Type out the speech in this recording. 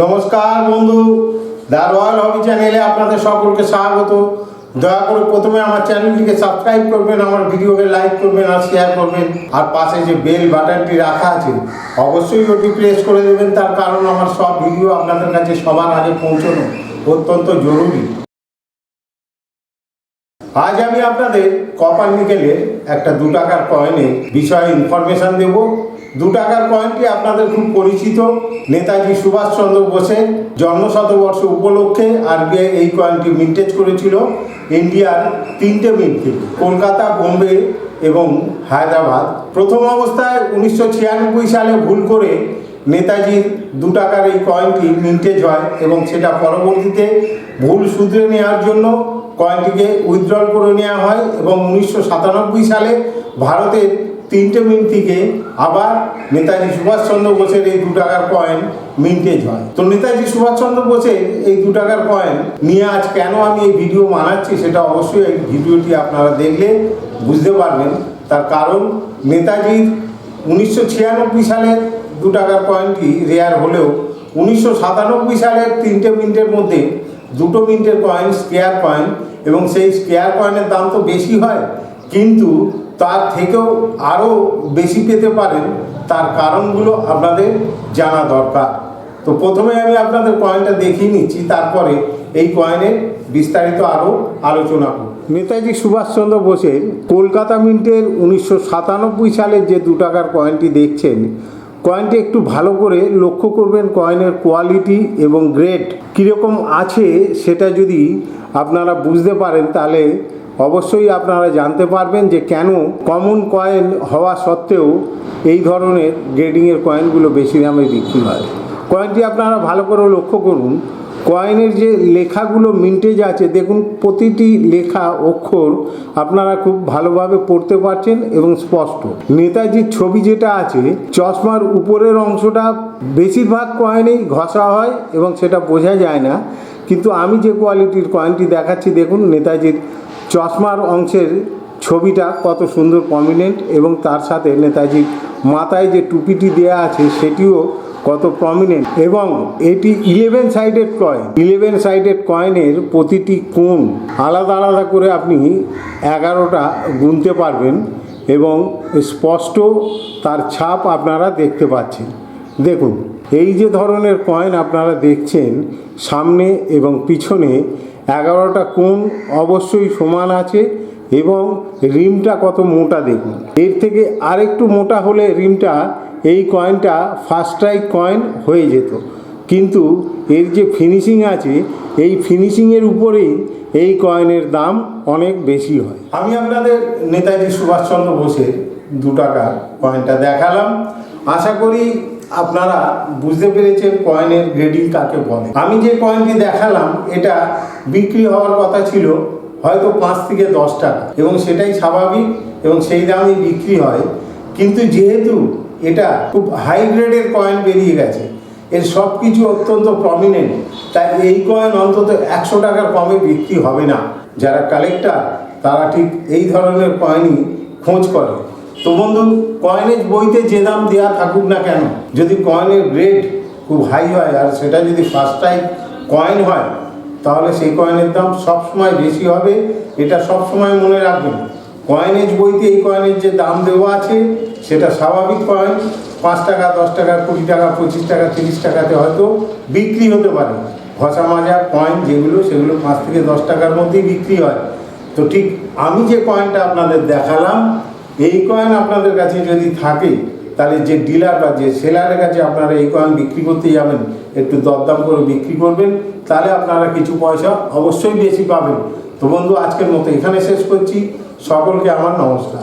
নমস্কার বন্ধু the royal হবি চ্যানেলে আপনাদের সকলকে স্বাগত। দয়া করে প্রথমে আমার চ্যানেলটিকে সাবস্ক্রাইব করবেন, আমার ভিডিওকে লাইক করবেন আর শেয়ার করবেন। আর পাশে যে বেল বাটনটি রাখা আছে, অবশ্যই ওটি প্রেস করে দেবেন, তার কারণ আমার সব ভিডিও আপনাদের কাছে সবার আগে পৌঁছানো অত্যন্ত জরুরি। আজ আমি আপনাদের কপার নিকেলের একটা দু টাকার কয়েনের বিষয়ে ইনফরমেশন দেব। দু টাকার কয়েনটি আপনাদের খুব পরিচিত। নেতাজি সুভাষচন্দ্র বোসের জন্ম শতবর্ষ উপলক্ষে আরবিআই এই কয়েনটি মিন্টেজ করেছিল ইন্ডিয়ার তিনটে মিন্ট কলকাতা, বোম্বে এবং হায়দ্রাবাদ। প্রথম অবস্থায় উনিশশো ছিয়ানব্বই সালে ভুল করে নেতাজির দু টাকার এই কয়েনটি মিন্টেজ হয় এবং সেটা পরবর্তীতে ভুল শুধরে নেওয়ার জন্য কয়েনটিকে উইথড্রল করে নেওয়া হয় এবং উনিশশো সাতানব্বই সালে ভারতের তিনটে মিন্ট থেকে আবার নেতাজি সুভাষচন্দ্র বোসের এই দু টাকার কয়েন মিন্টেজ হয়। তো নেতাজি সুভাষচন্দ্র বোসের এই দু টাকার কয়েন নিয়ে আজ কেন আমি এই ভিডিও বানাচ্ছি সেটা অবশ্যই এই ভিডিওটি আপনারা দেখলে বুঝতে পারবেন। তার কারণ নেতাজির উনিশশো ছিয়ানব্বই সালের দু টাকার কয়েনটি রেয়ার হলেও উনিশশো সাতানব্বই সালের তিনটে মিনিটের মধ্যে দুটো মিনিটের কয়েন স্কেয়ার কয়েন এবং সেই স্কেয়ার কয়েনের দাম তো বেশি হয়, কিন্তু তার থেকেও আরও বেশি পেতে পারেন, তার কারণগুলো আপনাদের জানা দরকার। তো প্রথমে আমি আপনাদের কয়েনটা দেখিয়ে নিচ্ছি, তারপরে এই কয়েনের বিস্তারিত আরও আলোচনা করব। নেতাজি সুভাষচন্দ্র বোসের কলকাতা মিন্টের উনিশশো সালের যে দু টাকার কয়েনটি দেখছেন কয়েনটি একটু ভালো করে লক্ষ্য করবেন কয়েনের কোয়ালিটি এবং গ্রেড কীরকম আছে সেটা যদি আপনারা বুঝতে পারেন, তাহলে অবশ্যই আপনারা জানতে পারবেন যে কেন কমন কয়েন হওয়া সত্ত্বেও এই ধরনের গ্রেডিংয়ের কয়েনগুলো বেশি দামে বিক্রি হয়। কয়েনটি আপনারা ভালো করে লক্ষ্য করুন কয়েনের যে লেখাগুলো মিন্টেজ আছে, দেখুন প্রতিটি লেখা অক্ষর আপনারা খুব ভালোভাবে পড়তে পারছেন এবং স্পষ্ট। নেতাজির ছবি যেটা আছে, চশমার উপরের অংশটা বেশিরভাগ কয়েনেই ঘষা হয় এবং সেটা বোঝা যায় না। কিন্তু আমি যে কোয়ালিটির কয়েনটি দেখাচ্ছি, দেখুন নেতাজির চশমার অংশের ছবিটা কত সুন্দর প্রমিনেন্ট এবং তার সাথে নেতাজির মাথায় যে টুপিটি দেয়া আছে, সেটিও কত প্রমিনেন্ট এবং এটি eleven sided coin eleven sided কয়েনের প্রতিটি কোণ আলাদা আলাদা করে আপনি এগারোটা গুনতে পারবেন এবং স্পষ্ট তার ছাপ আপনারা দেখতে পাচ্ছেন। দেখুন, এই যে ধরনের কয়েন আপনারা দেখছেন, সামনে এবং পিছনে এগারোটা কোণ অবশ্যই সমান আছে এবং রিমটা কত মোটা দেখুন। এর থেকে আরেকটু মোটা হলে রিমটা এই কয়েনটা ফার্স্ট স্ট্রাইক কয়েন হয়ে যেত। কিন্তু এর যে ফিনিশিং আছে, এই ফিনিশিংয়ের উপরেই এই কয়েনের দাম অনেক বেশি হয়। আমি আপনাদের নেতাজি সুভাষচন্দ্র বোসের দু টাকার কয়েনটা দেখালাম। আশা করি আপনারা বুঝতে পেরেছেন কয়েনের গ্রেডিং কাকে বলে। আমি যে কয়েনটি দেখালাম, এটা বিক্রি হওয়ার কথা ছিল হয়তো পাঁচ থেকে দশ টাকা। এবং সেটাই স্বাভাবিক এবং সেই দামেই বিক্রি হয়। কিন্তু যেহেতু এটা খুব হাই গ্রেডের কয়েন বেরিয়ে গেছে। এর সব কিছু অত্যন্ত প্রমিনেন্ট তাই এই কয়েন অন্তত একশো টাকার কমে বিক্রি হবে না। যারা কালেক্টার তারা ঠিক এই ধরনের কয়েনই খোঁজ করে। তো বন্ধু কয়েনের বইতে যে দাম দেওয়া থাকুক না কেন, যদি কয়েনের গ্রেড খুব হাই হয় আর সেটা যদি ফার্স্ট টাইম কয়েন হয়, তাহলে সেই কয়েনের দাম সবসময় বেশি হবে। এটা সবসময় মনে রাখবেন। কয়েনেজ বইতে এই কয়েনের যে দাম দেওয়া আছে, সেটা স্বাভাবিক কয়েন পাঁচ টাকা, দশ টাকা, কুড়ি টাকা, পঁচিশ টাকা, তিরিশ টাকাতে হয়তো বিক্রি হতে পারে। ঘষা মাজা কয়েন যেগুলো, সেগুলো পাঁচ থেকে দশ টাকার মধ্যেই বিক্রি হয়। তো ঠিক আমি যে কয়েনটা আপনাদের দেখালাম, এই কয়েন আপনাদের কাছে যদি থাকে, তাহলে যে ডিলার বা যে সেলারের কাছে আপনারা এই কয়েন বিক্রি করতে যাবেন, একটু দরদাম করে বিক্রি করবেন, তাহলে আপনারা কিছু পয়সা অবশ্যই বেশি পাবেন। তো বন্ধু, আজকের মতো এখানে শেষ করছি। সকলকে আমার নমস্কার